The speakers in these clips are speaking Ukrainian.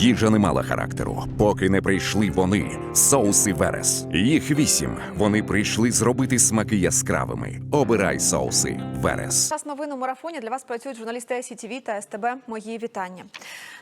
Їжа не мала характеру, поки не прийшли вони, соуси Верес. Їх вісім. Вони прийшли зробити смаки яскравими. Обирай соуси Верес. Час новин у марафоні для вас працюють журналісти СІТВ та СТБ. Мої вітання.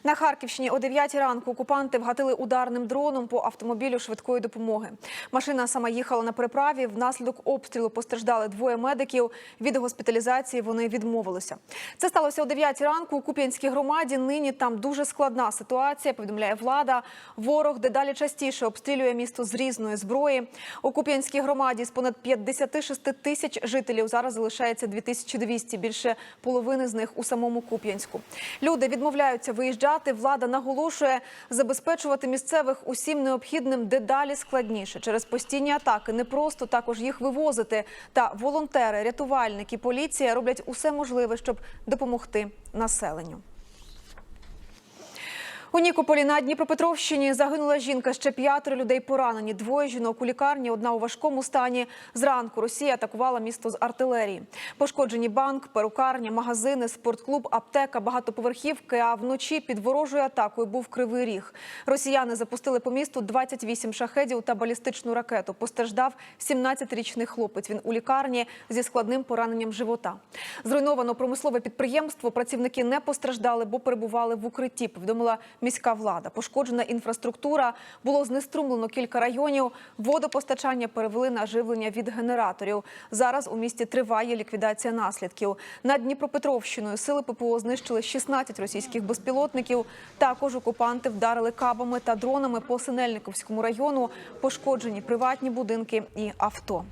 На Харківщині о 9 ранку окупанти вгатили ударним дроном по автомобілю швидкої допомоги. Машина сама їхала на переправі. Внаслідок обстрілу постраждали двоє медиків. Від госпіталізації вони відмовилися. Це сталося о 9 ранку у Куп'янській громаді. Нині там дуже складна ситуація. Повідомляє влада. Ворог дедалі частіше обстрілює місто з різної зброї. У Куп'янській громаді з понад 56 тисяч жителів зараз залишається 2200, більше половини з них у самому Куп'янську. Люди відмовляються виїжджати. Влада наголошує забезпечувати місцевих усім необхідним дедалі складніше через постійні атаки. Не просто також їх вивозити. Та волонтери, рятувальники, поліція роблять усе можливе, щоб допомогти населенню. У Нікополі на Дніпропетровщині загинула жінка. Ще п'ятеро людей поранені. Двоє жінок у лікарні, одна у важкому стані. Зранку Росія атакувала місто з артилерії. Пошкоджені банк, перукарня, магазини, спортклуб, аптека, багатоповерхівки. А вночі під ворожою атакою був кривий ріг. Росіяни запустили по місту 28 шахедів та балістичну ракету. Постраждав 17-річний хлопець. Він у лікарні зі складним пораненням живота. Зруйновано промислове підприємство. Працівники не постраждали, бо перебували в укритті. Повідомила міська влада. Пошкоджена інфраструктура. Було знеструмлено кілька районів. Водопостачання перевели на живлення від генераторів. Зараз у місті триває ліквідація наслідків. Над Дніпропетровщиною сили ППО знищили 16 російських безпілотників. Також окупанти вдарили кабами та дронами по Синельниковському району. Пошкоджені приватні будинки і авто.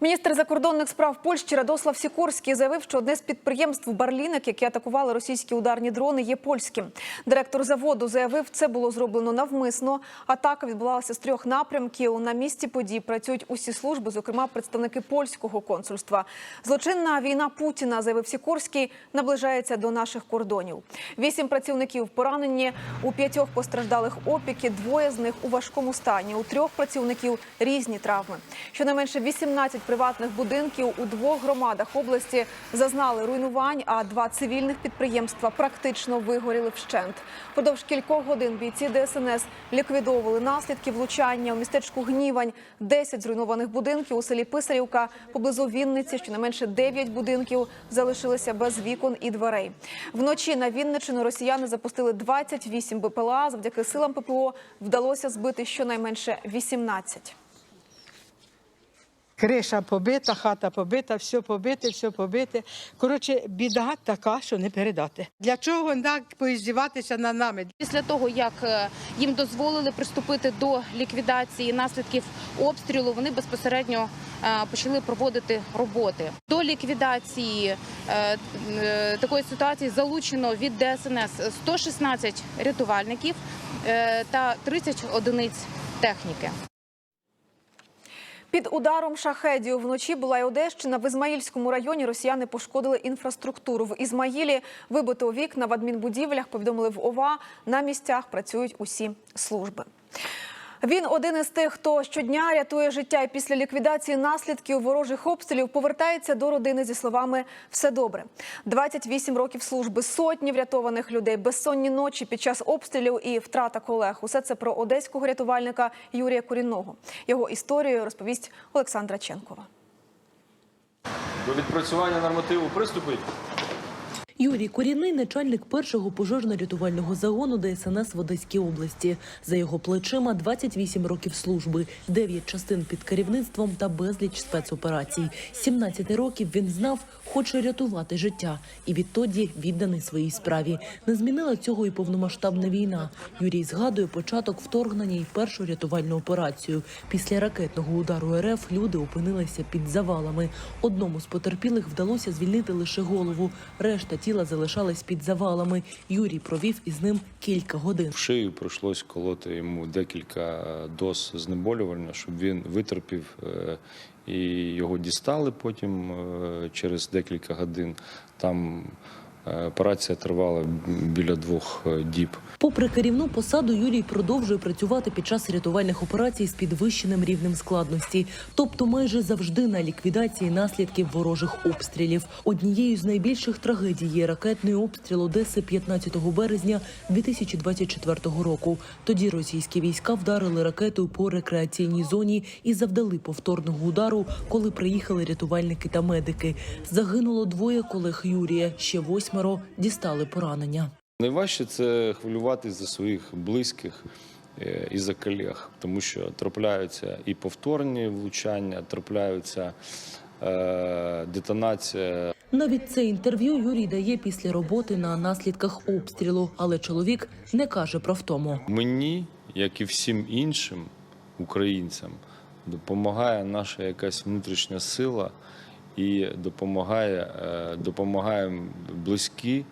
Міністр закордонних справ Польщі Радослав Сікорський заявив, що одне з підприємств Барлінок, які атакували російські ударні дрони, є польським. Директор заводу заявив, це було зроблено навмисно. Атака відбулася з трьох напрямків. На місці подій працюють усі служби, зокрема представники польського консульства. Злочинна війна Путіна, заявив Сікорський, наближається до наших кордонів. Вісім працівників поранені у п'ятьох постраждалих опіки. Двоє з них у важкому стані. У трьох працівників різні травми. Щонайменше 18 приватних будинків у двох громадах області зазнали руйнувань, а два цивільних підприємства практично вигоріли вщент. Продовж кількох годин бійці ДСНС ліквідовували наслідки влучання у містечку Гнівань. 10 зруйнованих будинків у селі Писарівка поблизу Вінниці. Щонайменше 9 будинків залишилися без вікон і дверей. Вночі на Вінничину росіяни запустили 28 БПЛА. Завдяки силам ППО вдалося збити щонайменше 18. Криша побита, хата побита, все побите, все побите. Коротше, біда така, що не передати. Для чого так поіздіватися над нами? Після того, як е, їм дозволили приступити до ліквідації наслідків обстрілу, вони безпосередньо е, почали проводити роботи. До ліквідації е, такої ситуації залучено від ДСНС 116 рятувальників та 30 одиниць техніки. Під ударом шахедів вночі була й Одещина. В Ізмаїльському районі росіяни пошкодили інфраструктуру. В Ізмаїлі вибито вікна в адмінбудівлях. Повідомили в ОВА. На місцях працюють усі служби. Він один із тих, хто щодня рятує життя і після ліквідації наслідків ворожих обстрілів повертається до родини зі словами Все добре. 28 років служби, сотні врятованих людей, безсонні ночі під час обстрілів і втрата колег. Усе це про одеського рятувальника Юрія Курінного. Його історію розповість Олександра Ченкова. До відпрацювання нормативу приступить. Юрій Корінний – начальник першого пожежно-рятувального загону ДСНС в Одеській області. За його плечима 28 років служби, 9 частин під керівництвом та безліч спецоперацій. З 17 років він знав, хоче рятувати життя, і відтоді відданий своїй справі. Не змінила цього і повномасштабна війна. Юрій згадує початок вторгнення і першу рятувальну операцію. Після ракетного удару РФ люди опинилися під завалами. Одному з потерпілих вдалося звільнити лише голову. Решта тіла залишались під завалами. Юрій провів із ним кілька годин. В шию прийшлось колоти йому декілька доз знеболювання, щоб він витерпів. е, І його дістали потім е, через декілька годин. Там Операція тривала біля двох е, діб. Попри керівну посаду, Юрій продовжує працювати під час рятувальних операцій з підвищеним рівнем складності, тобто майже завжди на ліквідації наслідків ворожих обстрілів. Однією з найбільших трагедій є ракетний обстріл Одеси 15 березня 2024 року. Тоді російські війська вдарили ракетою по рекреаційній зоні і завдали повторного удару, коли приїхали рятувальники та медики. Загинуло двоє колег Юрія. Ще восьмеро дістали поранення. Найважче це хвилюватись за своїх близьких е, і за колег, тому що трапляються і повторні влучання, трапляються е, детонація Навіть це інтерв'ю Юрій дає після роботи на наслідках обстрілу, але чоловік не каже про втому. Мені, як і всім іншим українцям, допомагає наша якась внутрішня сила і допомагає, е, допомагає близькі,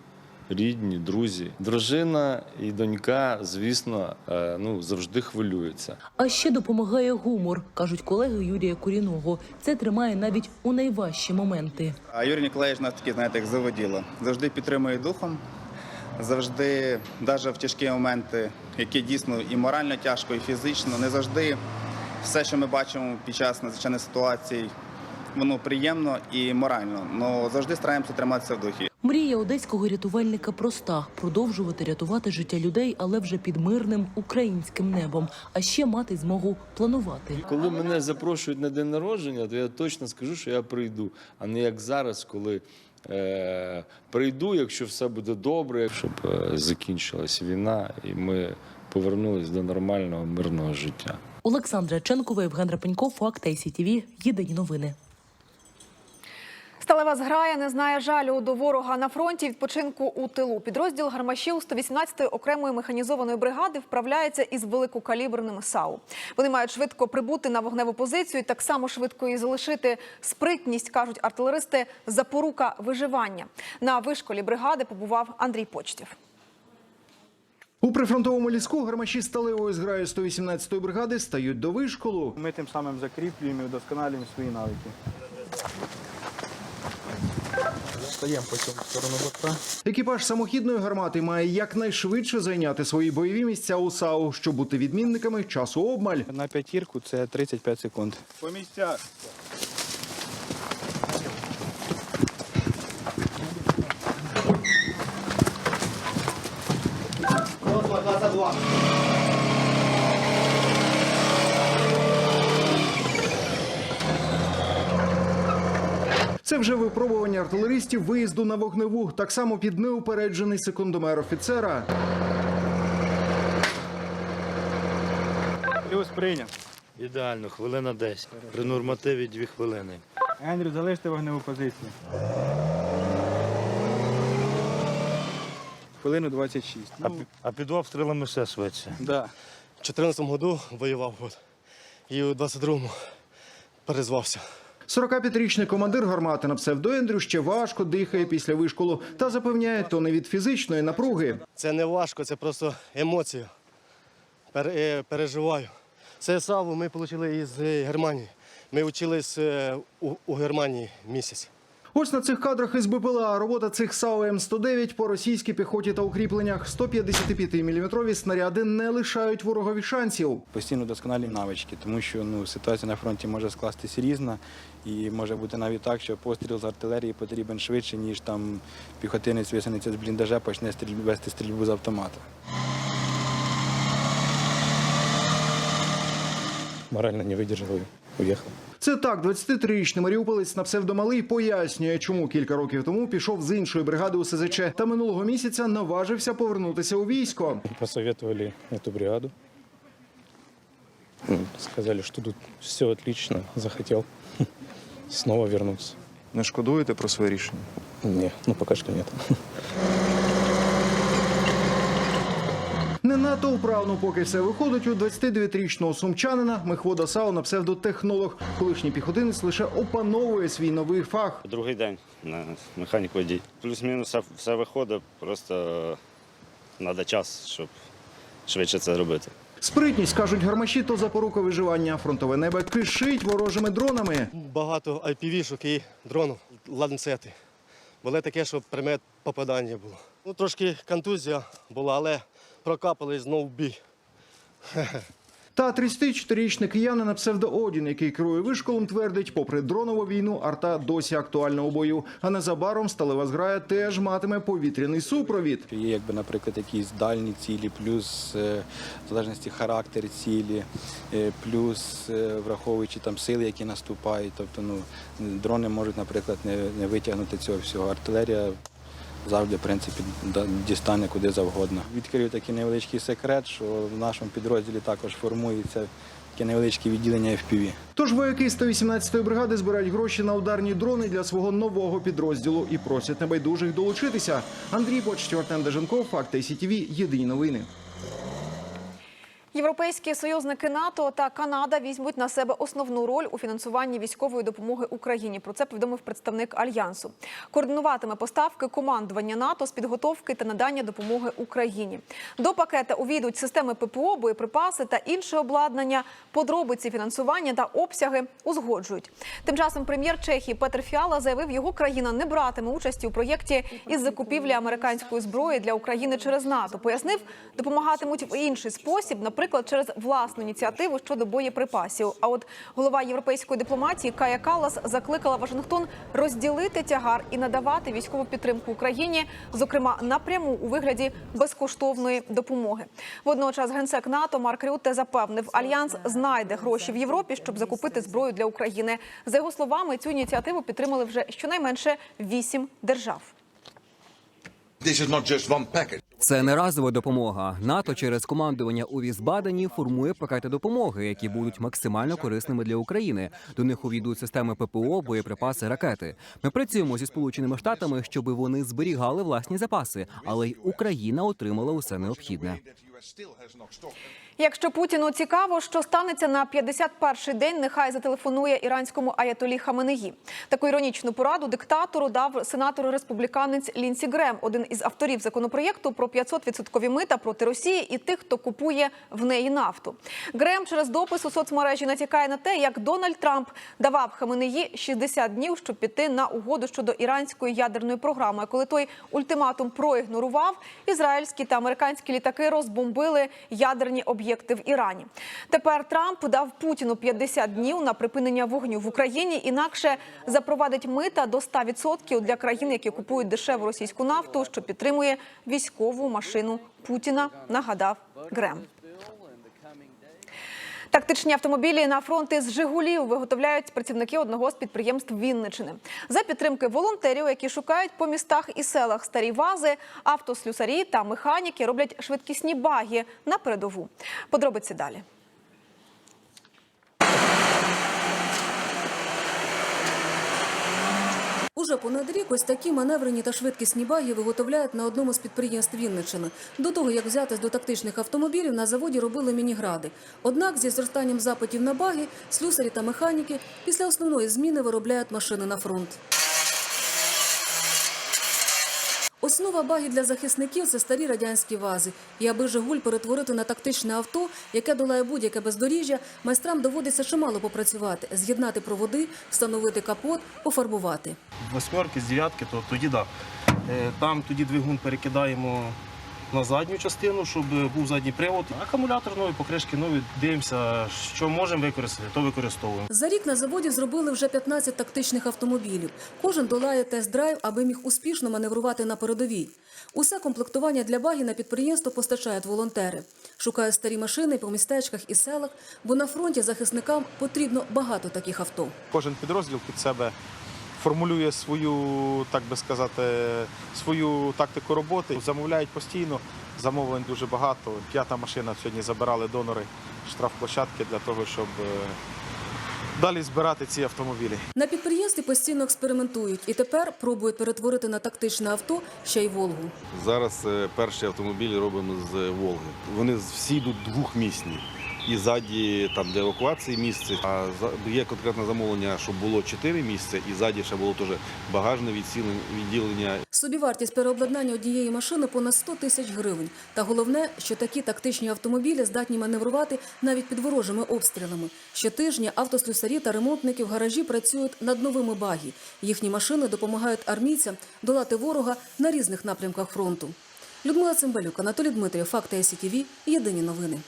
рідні, друзі. Дружина і донька, звісно, е, ну завжди хвилюються. А ще допомагає гумор, кажуть колеги Юрія Куріного. Це тримає навіть у найважчі моменти. А Юрій Ніколаєвич нас такий, знаєте, як заводіло. Завжди підтримує духом, завжди, навіть в тяжкі моменти, які дійсно і морально тяжко, і фізично, не завжди все, що ми бачимо під час надзвичайних ситуацій, воно приємно і морально. але завжди стараємося триматися в духі. Мрія одеського рятувальника проста продовжувати рятувати життя людей, але вже під мирним українським небом, а ще мати змогу планувати. Коли мене запрошують на день народження, то я точно скажу, що я прийду, а не як зараз, коли е, прийду, якщо все буде добре, щоб е, закінчилась війна, і ми повернулись до нормального мирного життя. Олександра Ченкова, Євген Рапенько, Факт ICTV. Єдині новини. Сталева зграя не знає жалю до ворога на фронті відпочинку у тилу. Підрозділ гармашів 118-ї окремої механізованої бригади вправляється із великокаліберними САУ. Вони мають швидко прибути на вогневу позицію, і так само швидко її залишити. Спритність кажуть артилеристи. Запорука виживання на вишколі бригади побував Андрій Почтів. У прифронтовому ліску гармаші сталевої зграї 118-ї бригади стають до вишколу. Ми тим самим закріплюємо і вдосконалюємо свої навики. Стаємо по цьому сторону борта. Екіпаж самохідної гармати має якнайшвидше зайняти свої бойові місця у САУ, щоб бути відмінниками часу обмаль. На п'ятірку це 35 секунд. По місцях. Це вже випробування артилеристів виїзду на вогневу, так само під неупереджений секундомер офіцера. Плюс прийняв. Ідеально, хвилина 10. При нормативі 2 хвилини. Ендрю, залиште вогневу позицію. Хвилину 26. А, Ну, пі- а під обстрілами все швидше. да. У 14 году воював. І у 22-му перезвався. 45-річний командир гармати на псевдоендрю ще важко дихає після вишколу та запевняє, то не від фізичної напруги. Це не важко, це просто емоція. Е, переживаю. Це САВу ми отримали із е, Германії. Ми вчились е, у, у Германії місяць. Ось на цих кадрах із БПЛА робота цих САУ М109 по російській піхоті та укріпленнях 155-мм снаряди не лишають ворогові шансів. Постійно вдосконалюємо навички, тому що ну, ситуація на фронті може скластись різна. І може бути навіть так, що постріл з артилерії потрібен швидше, ніж там піхотинець висунеться з бліндажа, почне стріль... вести стрільбу з автомата. морально не выдержал и уехал. Це так, 23-річний маріуполець на псевдомалий пояснює, чому кілька років тому пішов з іншої бригади у СЗЧ та минулого місяця наважився повернутися у військо. Посоветовали эту бригаду. Ну, Сказали, что тут все отлично, захотел снова вернуться. Не шкодуєте про своє рішення? Не, ну пока что нет. Не надто вправно, поки все виходить у 29-річного сумчанина Мехвода Сау на псевдотехнолог. Колишній піхотинець лише опановує свій новий фах. Другий день на механік водій. Плюс-мінус все, виходить, просто треба час, щоб швидше це робити. Спритність, кажуть гармаші, то запорука виживання. Фронтове небо кишить ворожими дронами. Багато IPV-шок і дронів, ланцети. Було таке, що примет попадання було. Ну, трошки контузія була, але прокапали знов в бій. Та 34-річний киянин на псевдо Одін, який керує вишколом, твердить, попри дронову війну, арта досі актуальна у бою. А незабаром сталева зграя теж матиме повітряний супровід. Є, якби, наприклад, якісь дальні цілі, плюс е, в залежності характер цілі, е, плюс е, враховуючи там сили, які наступають. Тобто, ну, дрони можуть, наприклад, не, не витягнути цього всього. Артилерія завжди, в принципі, дістане куди завгодно. Відкрию такий невеличкий секрет, що в нашому підрозділі також формується таке невеличке відділення FPV. Тож вояки 118-ї бригади збирають гроші на ударні дрони для свого нового підрозділу і просять небайдужих долучитися. Андрій Почтів, Артем Деженков, Факти СІТВ, Єдині новини. Європейські союзники НАТО та Канада візьмуть на себе основну роль у фінансуванні військової допомоги Україні. Про це повідомив представник альянсу. Координуватиме поставки командування НАТО з підготовки та надання допомоги Україні. До пакета увійдуть системи ППО, боєприпаси та інше обладнання. Подробиці фінансування та обсяги узгоджують. Тим часом прем'єр Чехії Петр Фіала заявив, його країна не братиме участі у проєкті із закупівлі американської зброї для України через НАТО. Пояснив, допомагатимуть в інший спосіб, наприклад, через власну ініціативу щодо боєприпасів. А от голова європейської дипломатії Кая Калас закликала Вашингтон розділити тягар і надавати військову підтримку Україні, зокрема напряму у вигляді безкоштовної допомоги. Водночас генсек НАТО Марк Рютте запевнив, альянс знайде гроші в Європі, щоб закупити зброю для України. За його словами, цю ініціативу підтримали вже щонайменше вісім держав. Це не разова допомога. НАТО через командування у Візбадені формує пакети допомоги, які будуть максимально корисними для України. До них увійдуть системи ППО, боєприпаси, ракети. Ми працюємо зі сполученими штатами, щоб вони зберігали власні запаси, але й Україна отримала усе необхідне. Якщо Путіну цікаво, що станеться на 51-й день, нехай зателефонує іранському аятолі Хаменеї. Таку іронічну пораду диктатору дав сенатор республіканець Лінсі Грем, один із авторів законопроєкту про 500% мита проти Росії і тих, хто купує в неї нафту. Грем через допис у соцмережі натякає на те, як Дональд Трамп давав Хаменеї 60 днів, щоб піти на угоду щодо іранської ядерної програми. А Коли той ультиматум проігнорував, ізраїльські та американські літаки розбомбили ядерні об'єкти в Ірані. Тепер Трамп дав Путіну 50 днів на припинення вогню в Україні, інакше запровадить мита до 100% для країн, які купують дешеву російську нафту, що підтримує військову машину Путіна. Нагадав Грем. Тактичні автомобілі на фронти з Жигулів виготовляють працівники одного з підприємств Вінничини. За підтримки волонтерів, які шукають по містах і селах старі вази, автослюсарі та механіки роблять швидкісні баги на передову. Подробиці далі. Уже понад рік ось такі маневрені та швидкісні баги виготовляють на одному з підприємств Вінниччини. До того, як взятись до тактичних автомобілів, на заводі робили мінігради. Однак зі зростанням запитів на баги, слюсарі та механіки після основної зміни виробляють машини на фронт. Основа баги для захисників це старі радянські вази. І аби Жигуль перетворити на тактичне авто, яке долає будь-яке бездоріжжя, майстрам доводиться чимало попрацювати, з'єднати проводи, встановити капот, пофарбувати. Восьмерки, з дев'ятки, то тоді да. Е, Там тоді двигун перекидаємо на задню частину, щоб був задній привод. Акумулятор новий, покришки нові. Дивимося, що можемо використати, то використовуємо. За рік на заводі зробили вже 15 тактичних автомобілів. Кожен долає тест-драйв, аби міг успішно маневрувати на передовій. Усе комплектування для багі на підприємство постачають волонтери. Шукають старі машини по містечках і селах, бо на фронті захисникам потрібно багато таких авто. Кожен підрозділ під себе формулює свою, так би сказати, свою тактику роботи. Замовляють постійно, замовлень дуже багато. П'ята машина сьогодні забирали донори штрафплощадки для того, щоб е, далі збирати ці автомобілі. На підприємстві постійно експериментують і тепер пробують перетворити на тактичне авто ще й Волгу. Зараз е, перші автомобілі робимо з Волги. Вони всі йдуть двохмісні. І ззаді там для евакуації місце. А є конкретне замовлення, щоб було чотири місця, і ззаді ще було теж багажне відділення. Собівартість переобладнання однієї машини понад 100 тисяч гривень. Та головне, що такі тактичні автомобілі здатні маневрувати навіть під ворожими обстрілами. Щотижня автослюсарі та ремонтники в гаражі працюють над новими багі. Їхні машини допомагають армійцям долати ворога на різних напрямках фронту. Людмила Цимбалюк, Анатолій Дмитрів, Факти СІТВ. Єдині новини.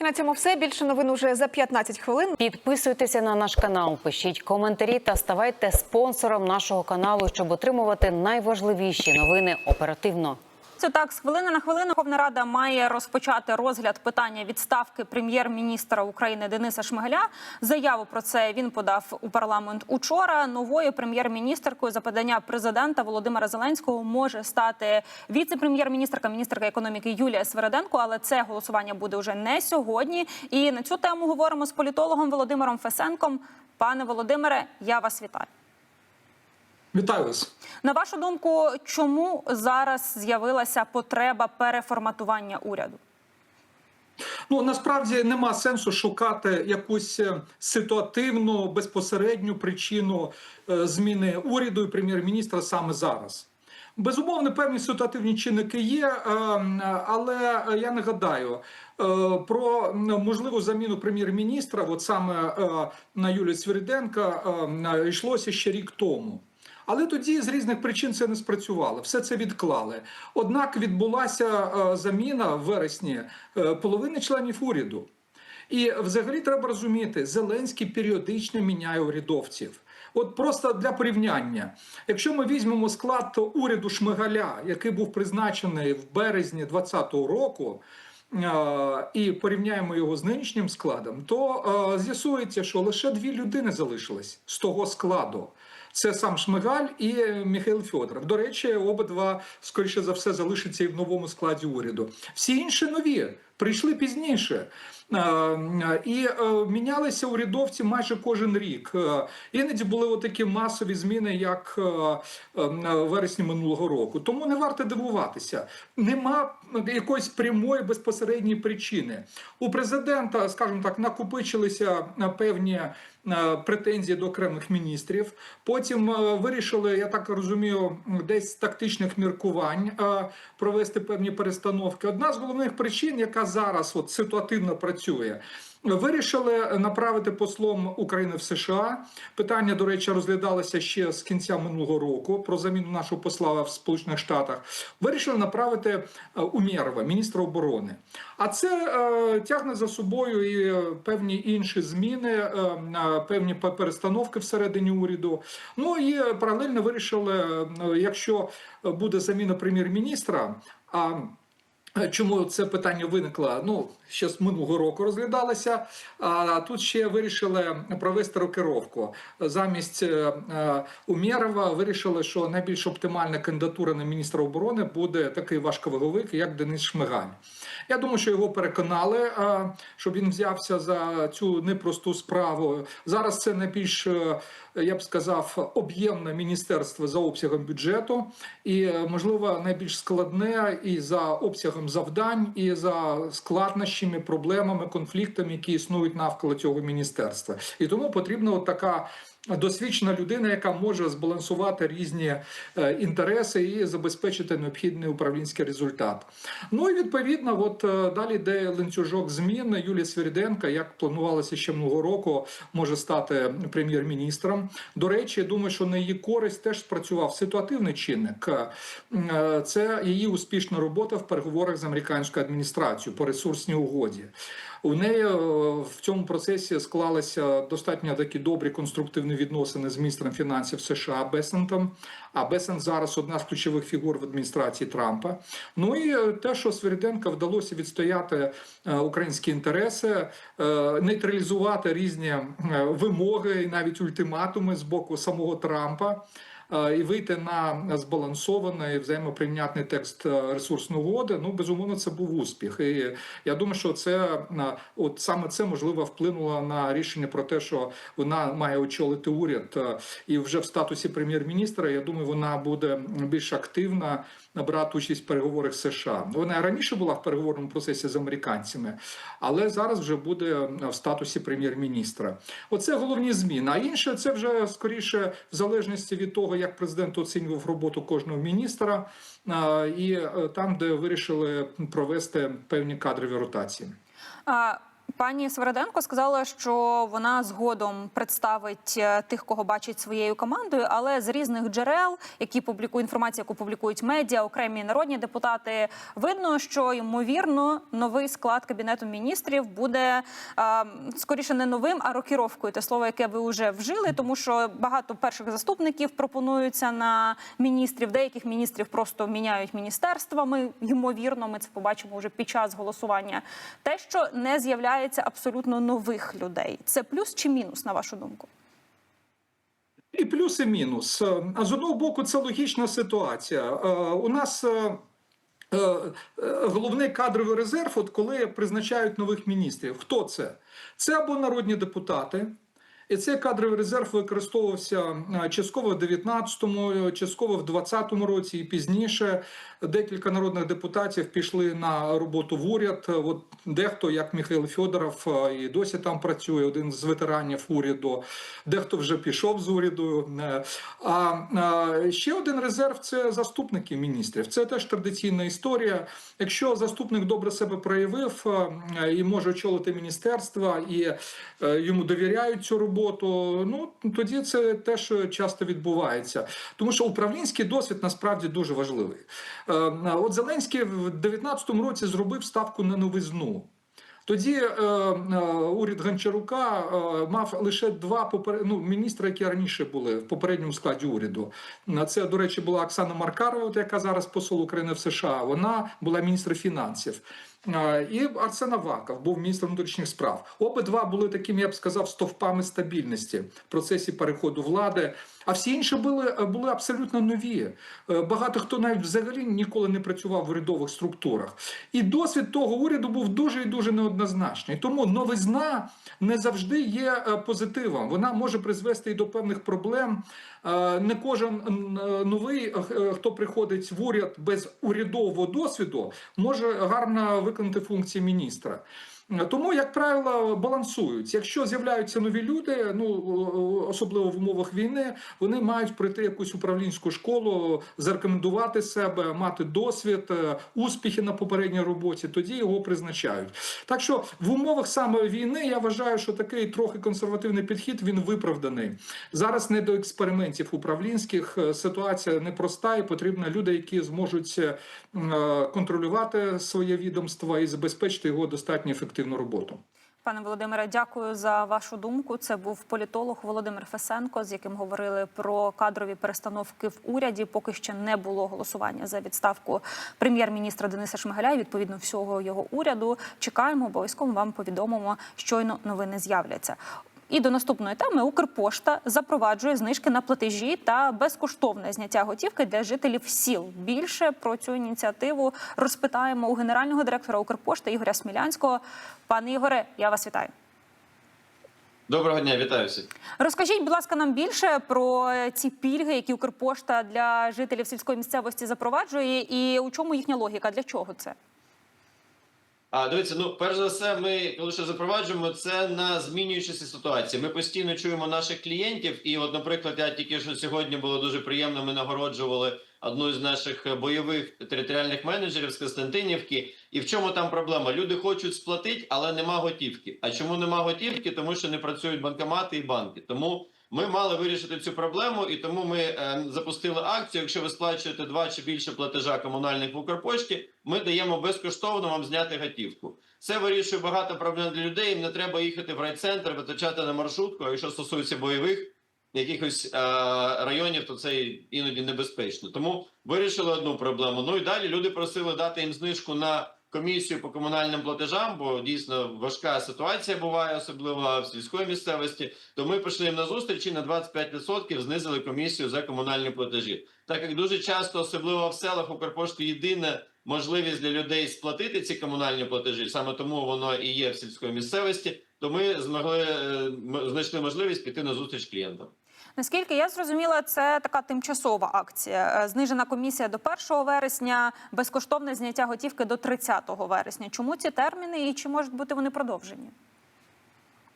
І на цьому все. Більше новин уже за 15 хвилин. Підписуйтеся на наш канал, пишіть коментарі та ставайте спонсором нашого каналу, щоб отримувати найважливіші новини оперативно. Це так, з хвилини на хвилину Верховна Рада має розпочати розгляд питання відставки прем'єр-міністра України Дениса Шмигаля. Заяву про це він подав у парламент учора. Новою прем'єр-міністеркою за подання президента Володимира Зеленського може стати віце-прем'єр-міністерка, міністерка економіки Юлія Свереденко. Але це голосування буде вже не сьогодні. І на цю тему говоримо з політологом Володимиром Фесенком. Пане Володимире, я вас вітаю. Вітаю вас. На вашу думку, чому зараз з'явилася потреба переформатування уряду? Ну насправді нема сенсу шукати якусь е, ситуативну безпосередню причину е, зміни уряду і прем'єр-міністра саме зараз. Безумовно, певні ситуативні чинники є, е, але я нагадаю про можливу заміну прем'єр-міністра, от саме на Юлію Свириденка, йшлося ще рік тому. Але тоді з різних причин це не спрацювало. Все це відклали. Однак відбулася е, заміна в вересні е, половини членів уряду. І взагалі треба розуміти, Зеленський періодично міняє урядовців. От просто для порівняння, якщо ми візьмемо склад уряду Шмигаля, який був призначений в березні 2020 року, і порівняємо його з нинішнім складом, то з'ясується, що лише дві людини залишились з того складу. Це сам Шмигаль і Михайло Федоров. До речі, обидва, скоріше за все, залишаться і в новому складі уряду. Всі інші нові прийшли пізніше. Е, І е, мінялися урядовці майже кожен рік. Е, Іноді були такі масові зміни, як в вересні минулого року. Тому не варто дивуватися. Нема якоїсь прямої безпосередньої причини. У президента, скажімо так, накопичилися певні претензії до окремих міністрів. Потім вирішили, я так розумію, десь з тактичних міркувань провести певні перестановки. Одна з головних причин, яка зараз от ситуативно працює. Вирішили направити послом України в США. Питання, до речі, розглядалося ще з кінця минулого року про заміну нашого посла в Сполучених Штатах. Вирішили направити е, Умєрова, міністра оборони. А це е, тягне за собою і певні інші зміни, е, е, певні перестановки всередині уряду. Ну і паралельно вирішили, е, якщо буде заміна прем'єр-міністра. а Чому це питання виникло? Ну, ще з минулого року розглядалося. А тут ще вирішили провести рокировку. Замість е, е, Умєрова вирішили, що найбільш оптимальна кандидатура на міністра оборони буде такий важковаговик, як Денис Шмигаль. Я думаю, що його переконали, щоб він взявся за цю непросту справу. Зараз це найбільш, е, я б сказав, об'ємне міністерство за обсягом бюджету, і е, можливо найбільш складне і за обсягом завдань, і за складнощами, проблемами, конфліктами, які існують навколо цього міністерства. І тому потрібна от така. Досвідчена людина, яка може збалансувати різні е, інтереси і забезпечити необхідний управлінський результат. Ну і відповідно, от е, далі йде ланцюжок змін. Юлія Свириденка, як планувалося ще минулого року, може стати прем'єр-міністром. До речі, я думаю, що на її користь теж спрацював ситуативний чинник. Е, Це її успішна робота в переговорах з американською адміністрацією по ресурсній угоді. У неї е, в цьому процесі склалися достатньо такі добрі конструктивні відносини з міністром фінансів США Бесентом. А Бесент зараз одна з ключових фігур в адміністрації Трампа. Ну і е, те, що Свириденка вдалося відстояти е, українські інтереси, нейтралізувати різні вимоги і навіть ультиматуми з боку самого Трампа. Е, і вийти на збалансований взаємоприйнятний текст е, ресурсної угоди, ну безумовно, це був успіх. І я думаю, що це е, от саме це можливо вплинуло на рішення про те, що вона має очолити уряд і вже в статусі прем'єр-міністра. Я думаю, вона буде більш активна брати участь в переговорах США. Вона раніше була в переговорному процесі з американцями, але зараз вже буде в статусі прем'єр-міністра. Оце головні зміни. А інше це вже скоріше в залежності від того, як президент оцінював роботу кожного міністра, і е, там, де вирішили провести певні кадрові ротації. Пані Свереденко сказала, що вона згодом представить е, тих, кого бачить своєю командою, але з різних джерел, які публікують інформацію, яку публікують медіа, окремі народні депутати, видно, що ймовірно новий склад кабінету міністрів буде а, скоріше не новим, а рокіровкою. Те слово, яке ви вже вжили, тому що багато перших заступників пропонуються на міністрів. Деяких міністрів просто міняють міністерствами. Ймовірно, ми це побачимо вже під час голосування. Те, що не з'являється абсолютно нових людей, це плюс чи мінус, на вашу думку? І плюс, і мінус. А з одного боку, це логічна ситуація. Е, У нас е, е, е, головний кадровий резерв, от коли призначають нових міністрів. Хто це? Це або народні депутати. І цей кадровий резерв використовувався частково в 19-му, частково в 20-му році і пізніше. Декілька народних депутатів пішли на роботу в уряд. От дехто, як Михайло Федоров, е, і досі там працює, один з ветеранів уряду. Дехто вже пішов з уряду. Е, А ще один резерв це заступники міністрів. Це теж традиційна історія. Якщо заступник добре себе проявив і може очолити міністерство, і е, йому довіряють цю роботу, ну тоді це теж часто відбувається. Тому що управлінський досвід насправді дуже важливий. Е, От Зеленський в 2019 році зробив ставку на новизну. Тоді е, е, уряд Гончарука е, мав лише два попер... ну, міністри, які раніше були в попередньому складі уряду. Це, до речі, була Оксана Маркарова, яка зараз посол України в США. Вона була міністром фінансів. Е, І Арсен Аваков був міністром внутрішніх справ. Обидва були такими, я б сказав, стовпами стабільності в процесі переходу влади. А всі інші були, були абсолютно нові. Е, Багато хто навіть взагалі ніколи не працював в урядових структурах. І досвід того уряду був дуже і дуже неоднозначний. Тому новизна не завжди є е, позитивом. Вона може призвести і до певних проблем. Е, Не кожен е, новий, е, хто приходить в уряд без урядового досвіду, може гарно виконати функції міністра. Тому, як правило, балансують. Якщо з'являються нові люди, ну особливо в умовах війни, вони мають пройти якусь управлінську школу, зарекомендувати себе, мати досвід, е, успіхи на попередній роботі. Тоді його призначають. Так що в умовах саме війни я вважаю, що такий трохи консервативний підхід він виправданий. Зараз не до експериментів управлінських. Е, Ситуація непроста і потрібно люди, які зможуть е, контролювати своє відомство і забезпечити його достатньо ефективну роботу. Пане Володимире, дякую за вашу думку. Це був політолог Володимир Фесенко, з яким говорили про кадрові перестановки в уряді. Поки ще не було голосування за відставку прем'єр-міністра Дениса Шмигаля відповідно всього його уряду. Чекаємо, обов'язково вам повідомимо, щойно новини з'являться. І до наступної теми Укрпошта запроваджує знижки на платежі та безкоштовне зняття готівки для жителів сіл. Більше про цю ініціативу розпитаємо у генерального директора Укрпошти Ігоря Смілянського. Пане Ігоре, я вас вітаю. Доброго дня, вітаю всіх. Розкажіть, будь ласка, нам більше про ці пільги, які Укрпошта для жителів сільської місцевості запроваджує, і у чому їхня логіка? Для чого це? А дивіться, ну перш за все, ми коли що запроваджуємо це на змінюючіся ситуації. Ми постійно чуємо наших клієнтів, і, от, наприклад, я тільки що сьогодні було дуже приємно. Ми нагороджували одну з наших бойових територіальних менеджерів з Костянтинівки. І в чому там проблема? Люди хочуть сплатити, але нема готівки. А чому нема готівки? Тому що не працюють банкомати і банки. Тому ми мали вирішити цю проблему, і тому ми е, запустили акцію. Якщо ви сплачуєте два чи більше платежа комунальних в Укрпошті, ми даємо безкоштовно вам зняти готівку. Це вирішує багато проблем для людей. Не треба їхати в райцентр, витрачати на маршрутку. А якщо стосується бойових якихось е, районів, то це іноді небезпечно. Тому вирішили одну проблему. Ну і далі люди просили дати їм знижку на комісію по комунальним платежам, бо дійсно важка ситуація буває, особливо в сільської місцевості. То ми пішли їм на зустріч і на 25% знизили комісію за комунальні платежі. Так як дуже часто, особливо в селах, Укрпошти єдина можливість для людей сплатити ці комунальні платежі, саме тому воно і є в сільської місцевості. То ми змогли е, знайшли можливість піти на зустріч клієнтам. Наскільки я зрозуміла, це така тимчасова акція. Е, Знижена комісія до 1 вересня, безкоштовне зняття готівки до 30 вересня. Чому ці терміни і чи можуть бути вони продовжені?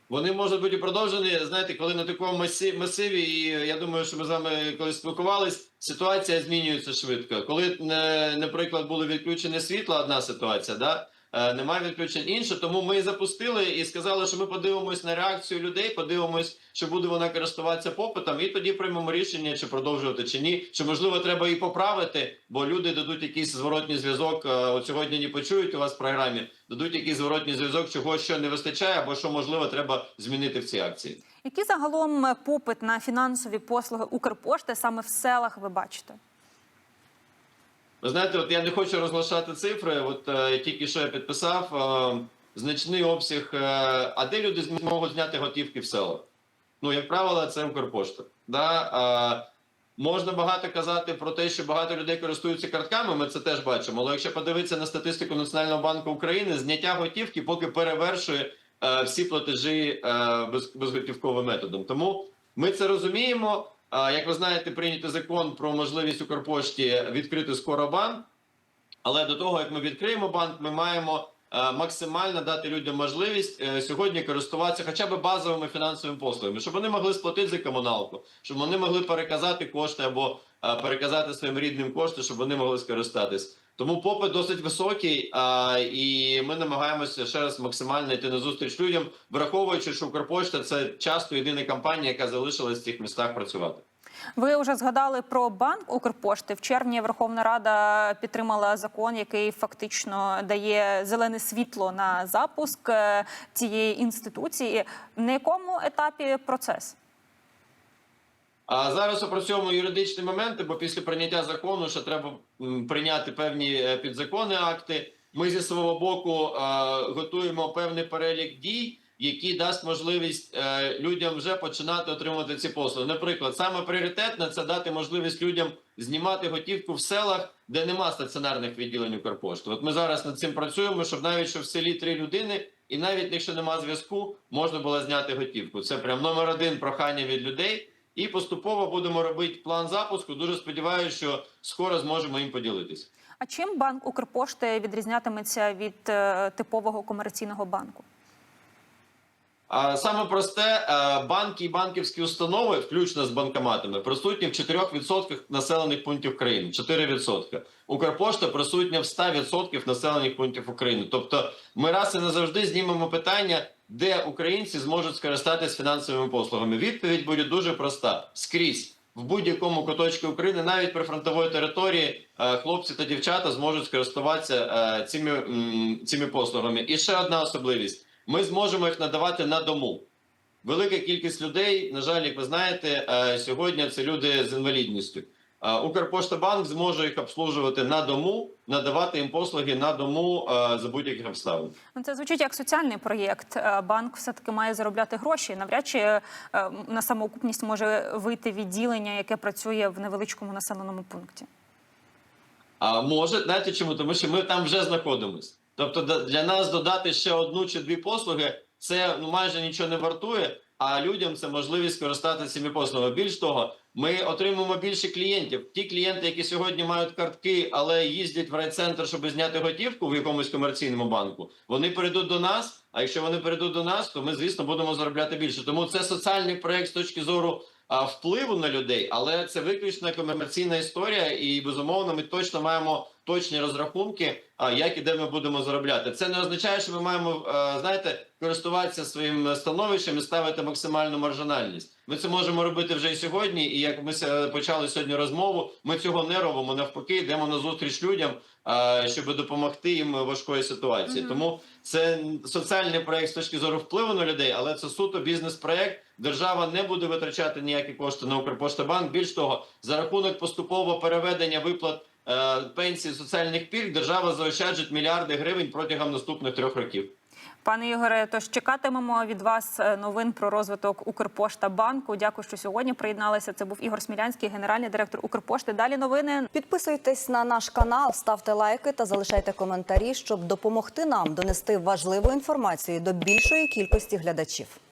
Вони можуть бути продовжені. Знаєте, коли на такому масиві, і я думаю, що ми з вами коли спілкувались, ситуація змінюється швидко. Коли, е, наприклад, було відключене світло, одна ситуація, да? Е, немає відключень інша. Тому ми запустили і сказали, що ми подивимось на реакцію людей, подивимось, чи буде вона користуватися попитом, і тоді приймемо рішення, чи продовжувати чи ні. Чи можливо треба і поправити, бо люди дадуть якийсь зворотній зв'язок. е, От сьогодні не почують у вас в програмі, дадуть якийсь зворотній зв'язок, чого що не вистачає, або що можливо треба змінити в цій акції. Який загалом попит на фінансові послуги Укрпошти саме в селах ви бачите? Ви знаєте, от я не хочу розглашати цифри. От е, тільки що я підписав е, значний обсяг. Е, а де люди зможуть зняти готівки в селах? Ну, як правило, це Укрпошта. Да? Е, можна багато казати про те, що багато людей користуються картками. Ми це теж бачимо. Але якщо подивитися на статистику Національного банку України, зняття готівки поки перевершує е, всі платежі е, без, безготівковим методом. Тому ми це розуміємо. Як ви знаєте, прийнятий закон про можливість Укрпошті відкрити скоро банк. Але до того, як ми відкриємо банк, ми маємо е, максимально дати людям можливість е, сьогодні користуватися хоча б базовими фінансовими послугами, щоб вони могли сплатити за комуналку, щоб вони могли переказати кошти або е, переказати своїм рідним кошти, щоб вони могли скористатись. Тому попит досить високий, а, і ми намагаємося ще раз максимально йти на зустріч людям, враховуючи, що Укрпошта це часто єдина компанія, яка залишилась в цих містах працювати. Ви вже згадали про банк Укрпошти. В червні Верховна Рада підтримала закон, який фактично дає зелене світло на запуск е, цієї інституції. На якому етапі процес? А зараз опрацьовуємо юридичні моменти, бо після прийняття закону ще треба прийняти певні е, підзаконні акти. Ми зі свого боку е, готуємо певний перелік дій, який дасть можливість е, людям вже починати отримувати ці послуги. Наприклад, саме пріоритетне це дати можливість людям знімати готівку в селах, де нема стаціонарних відділень Укрпошти. От ми зараз над цим працюємо, щоб навіть що в селі три людини, і навіть якщо нема зв'язку, можна було зняти готівку. Це прям номер один прохання від людей. І поступово будемо робити план запуску. Дуже сподіваюся, що скоро зможемо їм поділитися. А чим банк Укрпошти відрізнятиметься від е, типового комерційного банку? Саме просте, е, банки і банківські установи, включно з банкоматами, присутні в 4% населених пунктів країни. 4%. Укрпошта присутня в 100% населених пунктів України. Тобто, ми раз і назавжди знімемо питання, де українці зможуть скористатися фінансовими послугами. Відповідь буде дуже проста: скрізь. В будь-якому куточку України, навіть при фронтовій території, е, хлопці та дівчата зможуть скористуватися е, цими, цими послугами. І ще одна особливість: ми зможемо їх надавати на дому. Велика кількість людей, на жаль, як ви знаєте, е, сьогодні це люди з інвалідністю. Е, Укрпоштабанк зможе їх обслужувати на дому, надавати їм послуги на дому е, за будь-яких обставин. Ну, Це звучить як соціальний проєкт. Е, Банк все таки має заробляти гроші. Навряд чи на самоокупність може вийти відділення, яке працює в невеличкому населеному пункті. А може, знаєте чому? Тому що ми там вже знаходимось. Тобто, для нас додати ще одну чи дві послуги, це ну майже нічого не вартує. А людям це можливість скористатися цими послугами. Більш того, ми отримуємо більше клієнтів. Ті клієнти, які сьогодні мають картки, але їздять в райцентр, щоб зняти готівку в якомусь комерційному банку, вони перейдуть до нас. А якщо вони перейдуть до нас, то ми, звісно, будемо заробляти більше. Тому це соціальний проект з точки зору впливу на людей, але це виключно комерційна історія, і безумовно ми точно маємо точні розрахунки, а як і де ми будемо заробляти. Це не означає, що ми маємо а, знаєте користуватися своїм становищем і ставити максимальну маржинальність. Ми це можемо робити вже і сьогодні. І як ми почали сьогодні розмову, ми цього не робимо. Навпаки, йдемо на зустріч людям, щоб допомогти їм в важкої ситуації. Мгм. Тому це соціальний проект з точки зору впливу на людей, але це суто бізнес-проект. Держава не буде витрачати ніякі кошти на Укрпоштабанк. Більш того, за рахунок поступового переведення виплат Пенсії соціальних пільг держава заощаджить мільярди гривень протягом наступних трьох років. Пане Ігоре, тож чекатимемо від вас е, новин про розвиток Укрпошта банку. Дякую, що сьогодні приєдналися. Це був Ігор Смілянський, генеральний директор Укрпошти. Далі новини. Підписуйтесь на наш канал, ставте лайки та залишайте коментарі, щоб допомогти нам донести важливу інформацію до більшої кількості глядачів.